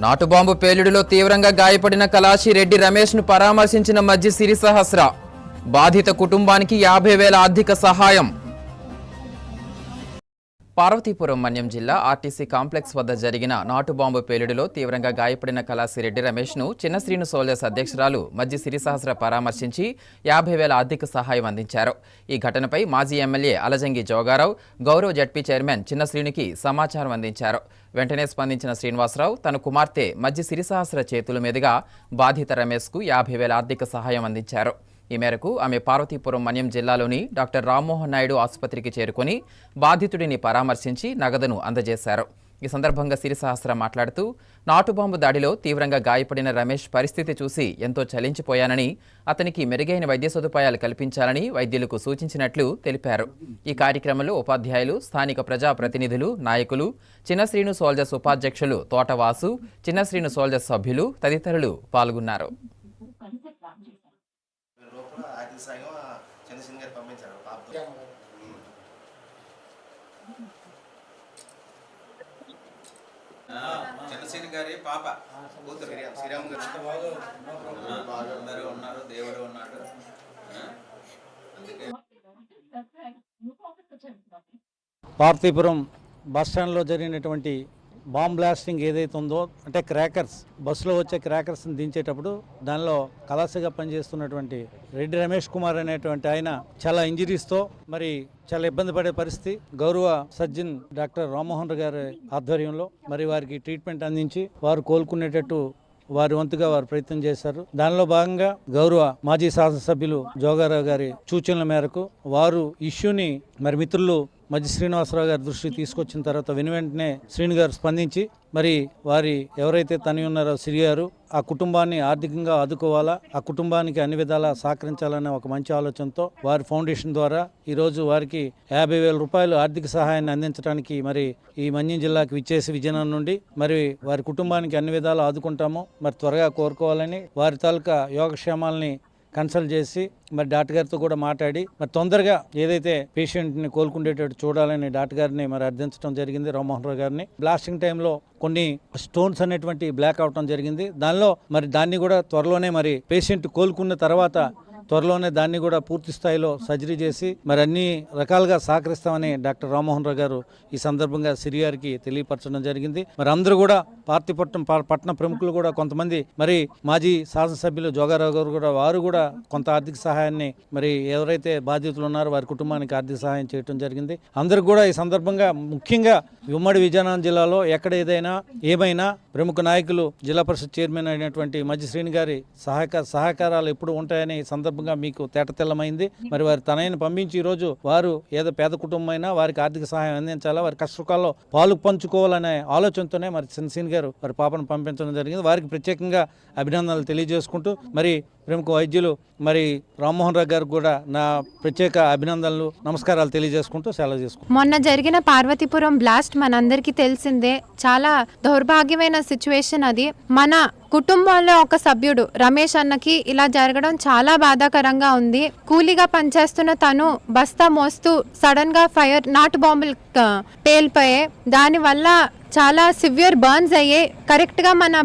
నాటుబాంబు పేలుడులో తీవ్రంగా గాయపడిన కలాషి రెడ్డి రమేష్ను పరామర్శించిన మధ్య సిరి సహస్ర బాధిత కుటుంబానికి యాభై వేల ఆర్థిక సహాయం. పార్వతీపురం మన్యం జిల్లా ఆర్టీసీ కాంప్లెక్స్ వద్ద జరిగిన నాటుబాంబు పేలుడులో తీవ్రంగా గాయపడిన కళాసిరెడ్డి రమేష్ను చిన్న శ్రీను సోల్జర్స్ అధ్యక్షురాలు మధ్య సిరిసహస్ర పరామర్శించి యాభై వేల ఆర్థిక సహాయం అందించారు. ఈ ఘటనపై మాజీ ఎమ్మెల్యే అలజంగి జోగారావు గౌరవ్ జడ్పీ చైర్మన్ చిన్న శ్రీనికి సమాచారం అందించారు. వెంటనే స్పందించిన శ్రీనివాసరావు తన కుమార్తె మధ్య సిరిసహస్ర చేతుల మీదుగా బాధిత రమేష్కు యాభై వేల ఆర్థిక సహాయం అందించారు. ఈ మేరకు ఆమె పార్వతీపురం మన్యం జిల్లాలోని డాక్టర్ రామ్మోహన్ నాయుడు ఆసుపత్రికి చేరుకొని బాధితుడిని పరామర్శించి నగదును అందజేశారు. ఈ సందర్భంగా సిరిసహస్ర మాట్లాడుతూ నాటుబాంబు దాడిలో తీవ్రంగా గాయపడిన రమేష్ పరిస్థితి చూసి ఎంతో చలించిపోయానని అతనికి మెరుగైన వైద్య సదుపాయాలు కల్పించాలని వైద్యులకు సూచించినట్లు తెలిపారు. ఈ కార్యక్రమంలో ఉపాధ్యాయులు స్థానిక ప్రజాప్రతినిధులు నాయకులు చిన్న శ్రీను సోల్జర్స్ ఉపాధ్యక్షులు తోటవాసు చిన్న శ్రీను సోల్జర్స్ సభ్యులు తదితరులు పాల్గొన్నారు. ఆర్థిక సాయం చంద్రసింగ్ గారు పంపించారు పాపతో చంద్రసేని గారి పాప కూతురు శ్రీరామ్ గారు అందరూ ఉన్నారు దేవుడు ఉన్నాడు పార్థిపురం బస్ స్టాండ్లో జరిగినటువంటి బాంబ్ బ్లాస్టింగ్ ఏదైతే ఉందో అంటే క్రాకర్స్ బస్సులో వచ్చే క్రాకర్స్ని దించేటప్పుడు దానిలో కలాసగా పనిచేస్తున్నటువంటి రెడ్డి రమేష్ కుమార్ అనేటువంటి ఆయన చాలా ఇంజరీస్తో మరి చాలా ఇబ్బంది పడే పరిస్థితి. గౌరవ సర్జన్ డాక్టర్ రామ్మోహన్ గారి ఆధ్వర్యంలో మరి వారికి ట్రీట్మెంట్ అందించి వారు కోలుకునేటట్టు వారి వంతుగా వారు ప్రయత్నం చేశారు. దానిలో భాగంగా గౌరవ మాజీ శాసనసభ్యులు జోగారావు గారి సూచనల మేరకు వారు ఇష్యూని మరి మిత్రులు మధ్య శ్రీనివాసరావు గారి దృష్టికి తీసుకొచ్చిన తర్వాత వెను వెంటనే శ్రీని గారు స్పందించి మరి వారి ఎవరైతే తని ఉన్నారో శ్రీ గారు ఆ కుటుంబాన్ని ఆర్థికంగా ఆదుకోవాలా ఆ కుటుంబానికి అన్ని విధాలా సహకరించాలనే ఒక మంచి ఆలోచనతో వారి ఫౌండేషన్ ద్వారా ఈరోజు వారికి యాభై వేల రూపాయలు ఆర్థిక సహాయాన్ని అందించడానికి మరి ఈ మన్యం జిల్లాకి విచ్చేసి విజయనగరం నుండి మరి వారి కుటుంబానికి అన్ని విధాలు ఆదుకుంటాము మరి త్వరగా కోరుకోవాలని వారి తాలూకా యోగక్షేమాలని కన్సల్ట్ చేసి మరి డాక్టర్ గారితో కూడా మాట్లాడి మరి తొందరగా ఏదైతే పేషెంట్ని కోలుకుండేటట్టు చూడాలని డాక్టర్ గారిని మరి అర్థించడం జరిగింది రామ్మోహన్ రావు గారిని. బ్లాస్టింగ్ టైంలో కొన్ని స్టోన్స్ అనేటువంటి బ్లాక్ అవటం జరిగింది. దానిలో మరి దాన్ని కూడా త్వరలోనే మరి పేషెంట్ కోలుకున్న తర్వాత త్వరలోనే దాన్ని కూడా పూర్తి స్థాయిలో సర్జరీ చేసి మరి అన్ని రకాలుగా సహకరిస్తామని డాక్టర్ రామ్మోహన్ రావు గారు ఈ సందర్భంగా సిరియార్కి తెలియపరచడం జరిగింది. మరి అందరూ కూడా పార్టీ పా- పట్టణ ప్రముఖులు కూడా కొంతమంది మరి మాజీ శాసనసభ్యులు జోగారావు గారు కూడా వారు కూడా కొంత ఆర్థిక సహాయాన్ని మరి ఎవరైతే బాధితులు ఉన్నారో వారి కుటుంబానికి ఆర్థిక సహాయం చేయడం జరిగింది. అందరూ కూడా ఈ సందర్భంగా ముఖ్యంగా ఉమ్మడి విజయనగరం జిల్లాలో ఎక్కడ ఏదైనా ఏమైనా ప్రముఖ నాయకులు జిల్లా పరిషత్ చైర్మన్ అయినటువంటి మధ్య శ్రీని గారి సహకార సహకారాలు ఎప్పుడు ఉంటాయని ఈ సందర్భంగా మీకు తేటతెల్లమైంది మరి వారి తనయ్యను పంపించి ఈరోజు వారు ఏదో పేద కుటుంబం అయినా వారికి ఆర్థిక సహాయం అందించాలా? వారి కష్టసుఖాల్లో పాలు పంచుకోవాలనే ఆలోచనతోనే మరి చిన్నసీన్ గారు వారి పాపను పంపించడం జరిగింది. వారికి ప్రత్యేకంగా అభినందనలు తెలియజేసుకుంటూ మరి ప్రముఖ వైద్యులు మరి రామ్మోహన్ రావు గారికి కూడా నా ప్రత్యేక అభినందనలు నమస్కారాలు తెలియజేసుకుంటూ సెలవు చేసుకుంటాను మొన్న జరిగిన పార్వతీపురం బ్లాస్ట్ మనందరికీ తెలిసిందే. చాలా దౌర్భాగ్యమైన సిచ్యువేషన్ అది. మన కుటుంబంలో ఒక సభ్యుడు రమేష్ అన్నకి ఇలా జరగడం చాలా బాధాకరంగా ఉంది. కూలీగా పనిచేస్తున్న తను బస్తా మోస్తూ సడన్గా ఫైర్ నాటు బాంబులు ఆ, పేలిపోయాయి. దానివల్ల చాలా సివియర్ బర్న్స్ అయ్యాయి కరెక్ట్గా మన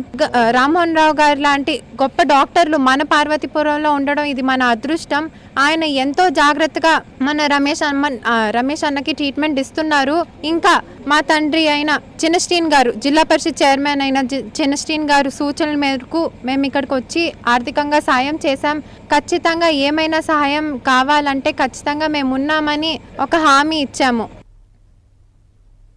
రామ్మోహన్ రావు గారు లాంటి గొప్ప డాక్టర్లు మన పార్వతీపురంలో ఉండడం ఇది మన అదృష్టం. ఆయన ఎంతో జాగ్రత్తగా మన రమేష్ అమ్మ రమేష్ అన్నకి ట్రీట్మెంట్ ఇస్తున్నారు. ఇంకా మా తండ్రి అయిన చిన్నస్టీన్ గారు జిల్లా పరిషత్ చైర్మన్ అయిన చిన్నస్టీన్ గారు సూచనల మేరకు మేము ఇక్కడికి వచ్చి ఆర్థికంగా సాయం చేశాం. ఖచ్చితంగా ఏమైనా సహాయం కావాలంటే ఖచ్చితంగా మేము ఉన్నామని ఒక హామీ ఇచ్చాము.